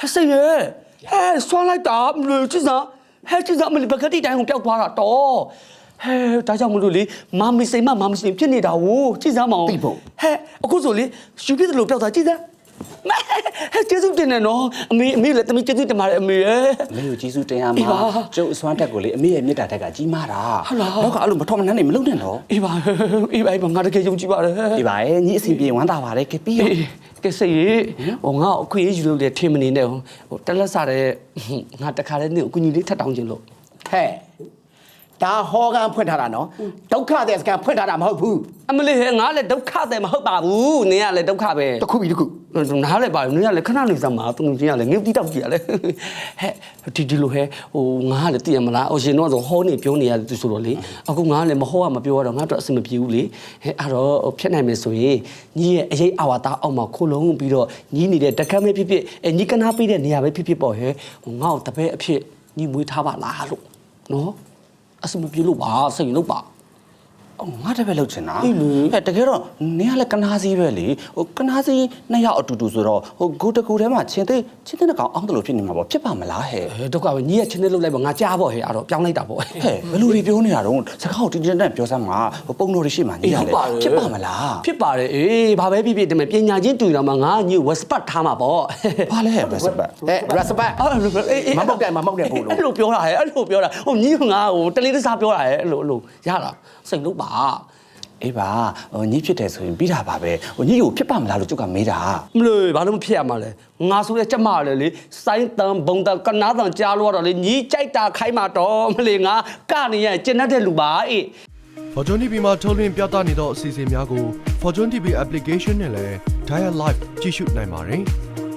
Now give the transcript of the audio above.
ဟဲ့စိတ်ရဟဲ့ဆွမ်းလိုက်တာမလို့ကြည့်စမ်းဟဲ့ကြည့်စမ်းမလို့ပကတိတိုင်းကိုပျောက်သွားတာတော့ဟဲ့ဒါကြောင့်မလို့လေမမစိမ်မမမစိမ်ဖြစ်နေတာကိုကြည့်စမ်းမအောင်သိဖို့ဟဲ့အခုဆိုလေရှူပြစ်တယ်လို့ပျောက်သွားကြည့်စ မ်းမဲဟဲ့ကျေးဇူးတင်တယ်နော်အမေအမေလည်းတမီးကျေးဇူးတင်ပါတယ်အမေရဲ့ အမေကိုကျေးဇူးတင်ရအေးပါမှာကျုပ်အစွမ်းတက်ကိုလေအမေရဲ့မြတ်တာတက်ကကြီးမားတာဟုတ်လားတော့ကအဲ့လိုမထောမနှမ်းနေမလုပ်နဲ့တော့အေးပါအေးပါအေးပါငါတကယ်ယုံကြည်ပါတယ်ဒီပါရဲ့ညီအစီပြေဝမ်းသာပါတယ်ကပြီးရော အေးကဲစိတ်ရေဟိုငါ့ကိုအခွင့်အရေးယူလို့လေထင်မနေနဲ့ဟိုဟိုတက်လက်စားတဲ့ငါတခါတည်းနေကိုအကူညီလေးထပ်တောင်းခြင်းလို့ဟဲ့ ဒါဟောကန်ဖွင့်ထားတာနော်ဒုက္ခတဲ့စကန်ဖွင့်ထားတာမဟုတ်ဘူးအမလေးဟဲ့ငါလည်းဒုက္ခတယ်မဟုတ်ပါဘူးနင်ကလည်းဒုက္ခပဲတစ်ခုပြီးတစ်ခုနားလည်းပါနင်ကလည်းခဏနေစမ်းပါသူချင်းကလည်းငုတ်တိတောက်ကြည့်ရလဲဟဲ့ဒီဒီလိုဟဲ့ဟိုငါကလည်းသိရမလားဟိုရှင်တော့ဆိုဟောနေပြောနေရတယ်သူဆိုတော့လေအခုငါကလည်းမဟောရမပြောရတော့ငါတော့အဆင်မပြေဘူးလေဟဲ့အဲ့တော့ဟိုဖြစ်နိုင်မယ်ဆိုရင်ညီရဲ့အရေးအာဝါတာအောက်မှာခိုးလုံးပြီးတော့ညီနေတဲ့တက္ကမဖြစ်ဖြစ်အဲညီကနာပေးတဲ့နေရာပဲဖြစ်ဖြစ်ပေါ့ဟဲ့ဟိုငါ့ကိုတပည့်အဖြစ်ညီမွေးထားပါလားလို့နော် အဆင်မပြေလို့ပါစိတ်လို့ပါ အော်ငါတပည့်လောက်ချင်တာအေးလေဟဲ့တကယ်တော့နင်ကလည်းကနာစီပဲလေဟိုကနာစီနှစ်ယောက်အတူတူဆိုတော့ဟိုဂိုတကူထဲမှာချင်းသိချင်းသိတဲ့ကောင်အောင်းတယ်လို့ဖြစ်နေမှာပေါ့ဖြစ်ပါမလားဟဲ့အဲဒုက္ခပဲညီရဲ့ချင်းသေးလုပ်လိုက်ပါငါကြားပေါ့ဟဲ့အဲ့တော့ပြောင်းလိုက်တာပေါ့ဟဲ့ဘယ်လိုတွေပြောနေတာတော့စကားကိုတင်းတင်းနဲ့ပြောစမ်းမှာဟိုပုံတော်တွေရှိမှညီရလေဖြစ်ပါမလားဖြစ်ပါတယ်အေးဘာပဲဖြစ်ဖြစ်ဒီမဲ့ပညာချင်းတူတော့မှငါညီဝက်စပတ်ထားမှာပေါ့ဘာလဲဟဲ့ဘယ်စပတ်ဟဲ့ respect အဲ့လိုအေးအေးမမောက်တယ်မမောက်တယ်ဘူးလို့အဲ့လိုပြောတာဟဲ့အဲ့လိုပြောတာဟိုညီကငါဟိုတလေးတစားပြောတာဟဲ့အဲ့လိုအဲ့လိုရတာစိတ်လို့ပါအေးပါဟိုညီဖြစ်တယ်ဆိုရင်ပြီးတာပါပဲဟိုညီကိုဖြစ်ပါမလားလို့ကျုပ်ကမေးတာမလို့ဘာလို့မဖြစ်ရမှာလဲငါဆိုတဲ့ကြက်မလေလေစိုင်းတန်ဘုံတန်ကနာတန်ကြားလို့ရတော့လေညီကြိုက်တာခိုင်းမှာတော့မလေငါကနေရကျင်တတ်တဲ့လူပါအေး Fortune TV မှာထုတ်လွှင့်ပြသနေသောအစီအစဉ်များကို Fortune TV application နဲ့လည်း Dial Live ကြည့်ရှုနိုင်ပါတယ်။